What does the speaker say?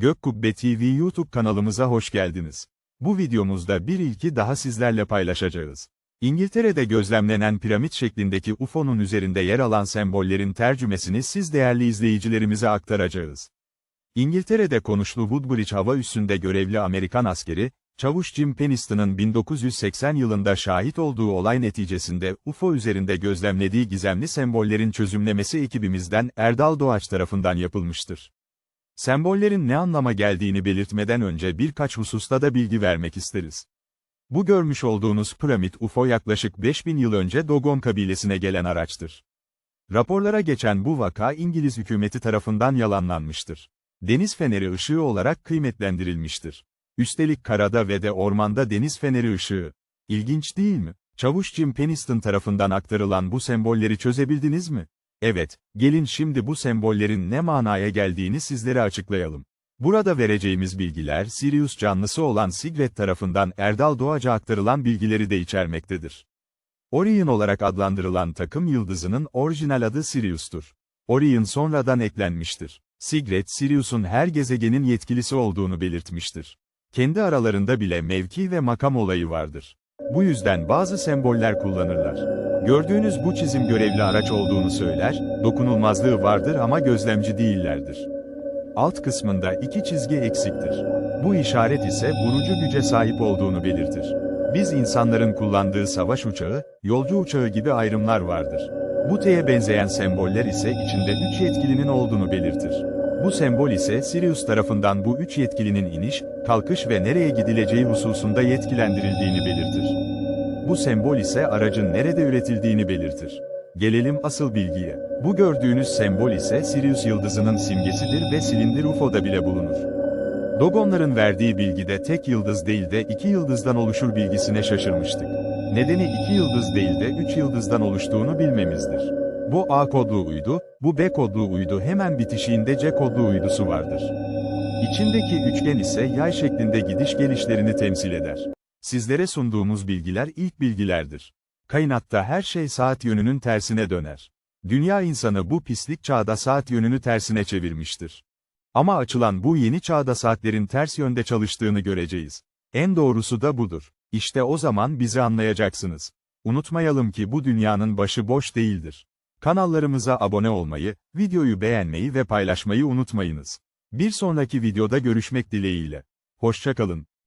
Gök Kubbe TV YouTube kanalımıza hoş geldiniz. Bu videomuzda bir ilki daha sizlerle paylaşacağız. İngiltere'de gözlemlenen piramit şeklindeki UFO'nun üzerinde yer alan sembollerin tercümesini siz değerli izleyicilerimize aktaracağız. İngiltere'de konuşlu Woodbridge hava üssünde görevli Amerikan askeri, Çavuş Jim Peniston'ın 1980 yılında şahit olduğu olay neticesinde UFO üzerinde gözlemlediği gizemli sembollerin çözümlemesi ekibimizden Erdal Doğaç tarafından yapılmıştır. Sembollerin ne anlama geldiğini belirtmeden önce birkaç hususta da bilgi vermek isteriz. Bu görmüş olduğunuz piramit UFO yaklaşık 5000 yıl önce Dogon kabilesine gelen araçtır. Raporlara geçen bu vaka İngiliz hükümeti tarafından yalanlanmıştır. Deniz feneri ışığı olarak kıymetlendirilmiştir. Üstelik karada ve de ormanda deniz feneri ışığı. İlginç değil mi? Çavuş Jim Peniston tarafından aktarılan bu sembolleri çözebildiniz mi? Evet, gelin şimdi bu sembollerin ne manaya geldiğini sizlere açıklayalım. Burada vereceğimiz bilgiler Sirius canlısı olan Sigret tarafından Erdal Doğaç'a aktarılan bilgileri de içermektedir. Orion olarak adlandırılan takım yıldızının orijinal adı Sirius'tur. Orion sonradan eklenmiştir. Sigret Sirius'un her gezegenin yetkilisi olduğunu belirtmiştir. Kendi aralarında bile mevki ve makam olayı vardır. Bu yüzden bazı semboller kullanırlar. Gördüğünüz bu çizim görevli araç olduğunu söyler, dokunulmazlığı vardır ama gözlemci değillerdir. Alt kısmında iki çizgi eksiktir. Bu işaret ise vurucu güce sahip olduğunu belirtir. Biz insanların kullandığı savaş uçağı, yolcu uçağı gibi ayrımlar vardır. Bu T'ye benzeyen semboller ise içinde üç yetkilinin olduğunu belirtir. Bu sembol ise Sirius tarafından bu üç yetkilinin iniş, kalkış ve nereye gidileceği hususunda yetkilendirildiğini belirtir. Bu sembol ise aracın nerede üretildiğini belirtir. Gelelim asıl bilgiye. Bu gördüğünüz sembol ise Sirius yıldızının simgesidir ve silindir UFO'da bile bulunur. Dogonların verdiği bilgide tek yıldız değil de iki yıldızdan oluşur bilgisine şaşırmıştık. Nedeni iki yıldız değil de üç yıldızdan oluştuğunu bilmemizdir. Bu A kodlu uydu, bu B kodlu uydu hemen bitişiğinde C kodlu uydusu vardır. İçindeki üçgen ise yay şeklinde gidiş gelişlerini temsil eder. Sizlere sunduğumuz bilgiler ilk bilgilerdir. Kainatta her şey saat yönünün tersine döner. Dünya insanı bu pislik çağda saat yönünü tersine çevirmiştir. Ama açılan bu yeni çağda saatlerin ters yönde çalıştığını göreceğiz. En doğrusu da budur. İşte o zaman bizi anlayacaksınız. Unutmayalım ki bu dünyanın başı boş değildir. Kanallarımıza abone olmayı, videoyu beğenmeyi ve paylaşmayı unutmayınız. Bir sonraki videoda görüşmek dileğiyle. Hoşçakalın.